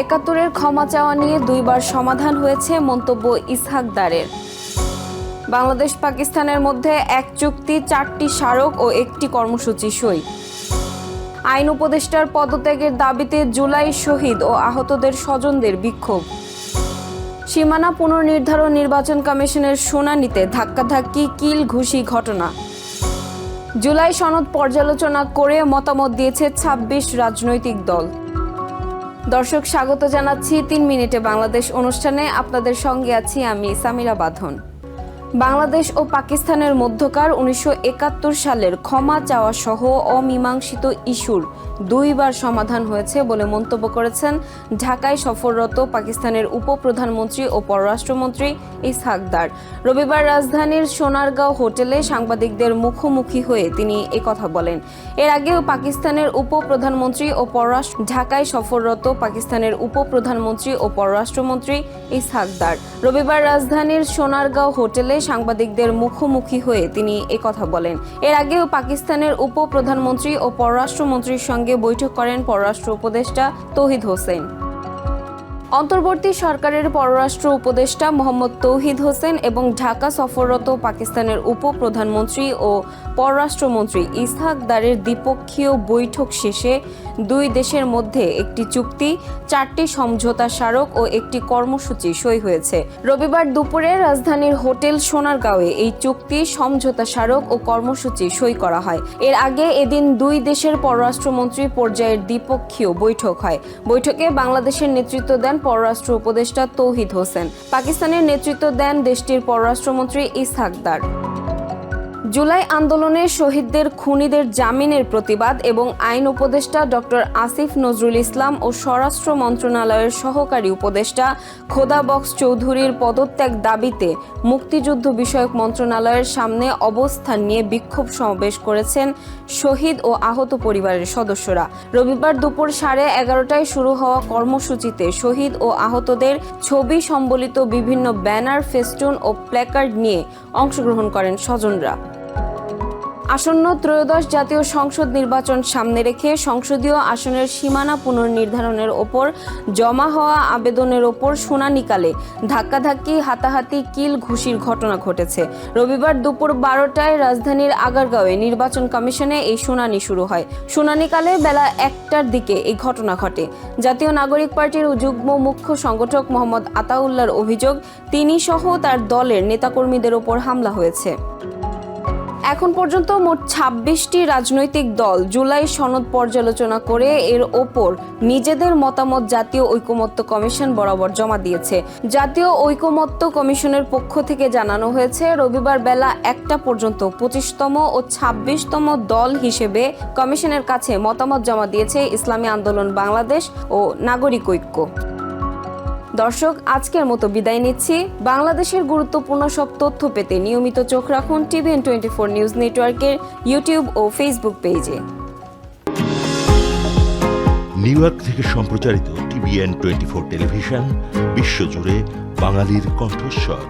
একাত্তরের ক্ষমা চাওয়া নিয়ে দুইবার সমাধান হয়েছে মন্তব্য ইসহাকদারের। বাংলাদেশ পাকিস্তানের মধ্যে এক চুক্তি, চারটি স্মারক ও একটি কর্মসূচি সই। আইন উপদেষ্টার পদত্যাগের দাবিতে জুলাই শহীদ ও আহতদের স্বজনদের বিক্ষোভ। সীমানা পুনর্নির্ধারণ নির্বাচন কমিশনের শুনানিতে ধাক্কাধাক্কি, কিল ঘুষি ঘটনা। জুলাই সনদ পর্যালোচনা করে মতামত দিয়েছে ২৬ রাজনৈতিক দল। দর্শক স্বাগত জানাচ্ছি তিন মিনিটে বাংলাদেশ অনুষ্ঠানে। আপনাদের সঙ্গে আছি আমি সামিরা বাঁধন। বাংলাদেশ ও পাকিস্তানের মধ্যকার উনিশশো একাত্তর সালের ক্ষমা চাওয়া সহ অমীমাংসিত ইস্যুর দুইবার সমাধান হয়েছে বলে মন্তব্য করেছেন ঢাকায় সফররত পাকিস্তানের উপপ্রধানমন্ত্রী ও পররাষ্ট্রমন্ত্রী ইসহাকদার রবিবার রাজধানীর সোনারগাঁও হোটেলে সাংবাদিকদের মুখোমুখি হয়ে তিনি একথা বলেন। এর আগেও পাকিস্তানের উপপ্রধানমন্ত্রী ও পররাষ্ট্র, ঢাকায় সফররত পাকিস্তানের উপপ্রধানমন্ত্রী ও পররাষ্ট্রমন্ত্রী ইসহাকদার রবিবার রাজধানীর সোনারগাঁও হোটেলে সাংবাদিকদের মুখোমুখি হয়ে তিনি একথা বলেন। এর আগেও পাকিস্তানের উপ প্রধানমন্ত্রী ও পররাষ্ট্রমন্ত্রীর সঙ্গে বৈঠক করেন পররাষ্ট্র উপদেষ্টা তহিদ হোসেন। অন্তর্বর্তী সরকারের পররাষ্ট্র উপদেষ্টা মোহাম্মদ তৌহিদ হোসেন এবং ঢাকা সফররত পাকিস্তানের উপপ্রধানমন্ত্রী ও পররাষ্ট্রমন্ত্রী ইসহাক দারের দ্বিপক্ষীয় বৈঠক শেষে দুই দেশের মধ্যে একটি চুক্তি, চারটি সমঝোতা স্মারক ও একটি কর্মসূচি সই হয়েছে। রবিবার দুপুরে রাজধানীর হোটেল সোনারগাঁওয়ে এই চুক্তি, সমঝোতা স্মারক ও কর্মসূচি সই করা হয়। এর আগে এদিন দুই দেশের পররাষ্ট্রমন্ত্রী পর্যায়ের দ্বিপক্ষীয় বৈঠক হয়। বৈঠকে বাংলাদেশের নেতৃত্ব দেন পররাষ্ট্র উপদেষ্টা তৌহিদ হোসেন। পাকিস্তানের নেতৃত্ব দেন দেশটির পররাষ্ট্রমন্ত্রী ইসহাকদার। জুলাই আন্দোলনে শহীদদের, খুনিদের জামিনের প্রতিবাদ এবং আইন উপদেষ্টা ডক্টর আসিফ নজরুল ইসলাম ও স্বরাষ্ট্র মন্ত্রণালয়ের সহকারী উপদেষ্টা খোদা বক্স চৌধুরীর পদত্যাগ দাবিতে মুক্তিযুদ্ধ বিষয়ক মন্ত্রণালয়ের সামনে অবস্থান নিয়ে বিক্ষোভ সমাবেশ করেছেন শহীদ ও আহত পরিবারের সদস্যরা। রবিবার দুপুর সাড়ে এগারোটায় শুরু হওয়া কর্মসূচিতে শহীদ ও আহতদের ছবি সম্বলিত বিভিন্ন ব্যানার, ফেস্টুন ও প্ল্যাকার্ড নিয়ে অংশগ্রহণ করেন স্বজনরা। আসন্ন ত্রয়োদশ জাতীয় সংসদ নির্বাচন সামনে রেখে সংসদীয় আসনের সীমানা পুনর্নির্ধারণের ওপর, জমা হওয়া আবেদনের ওপর শুনানিকালে ধাক্কাধাক্কি, হাতাহাতি, কিল ঘুষির ঘটনা ঘটেছে। রবিবার দুপুর বারোটায় রাজধানীর আগারগাঁওয়ে নির্বাচন কমিশনে এই শুনানি শুরু হয়। শুনানিকালে বেলা একটার দিকে এই ঘটনা ঘটে। জাতীয় নাগরিক পার্টির যুগ্ম মুখ্য সংগঠক মোহাম্মদ আতাউল্লার অভিযোগ তিনি সহ তার দলের নেতাকর্মীদের ওপর হামলা হয়েছে। এখন পর্যন্ত মোট ছাব্বিশটি রাজনৈতিক দল জুলাই সনদ পর্যালোচনা করে এর ওপর নিজেদের মতামত জাতীয় ঐকমত্য কমিশন বরাবর জমা দিয়েছে। জাতীয় ঐকমত্য কমিশনের পক্ষ থেকে জানানো হয়েছে, রবিবার বেলা একটা পর্যন্ত পঁচিশতম ও ছাব্বিশতম দল হিসেবে কমিশনের কাছে মতামত জমা দিয়েছে ইসলামী আন্দোলন বাংলাদেশ ও নাগরিক ঐক্য। দর্শক, আজকের মতো বিদায় নিচ্ছি। বাংলাদেশের গুরুত্বপূর্ণ সব তথ্য পেতে নিয়মিত চোখ রাখুন টিভিএন টোয়েন্টি ফোর নিউজ নেটওয়ার্কের ইউটিউব ও ফেসবুক পেজে। নিউ ইয়র্ক থেকে সম্প্রচারিত টিভিএন টোয়েন্টি ফোর টেলিভিশন, বিশ্বজুড়ে বাঙালির কণ্ঠস্বর।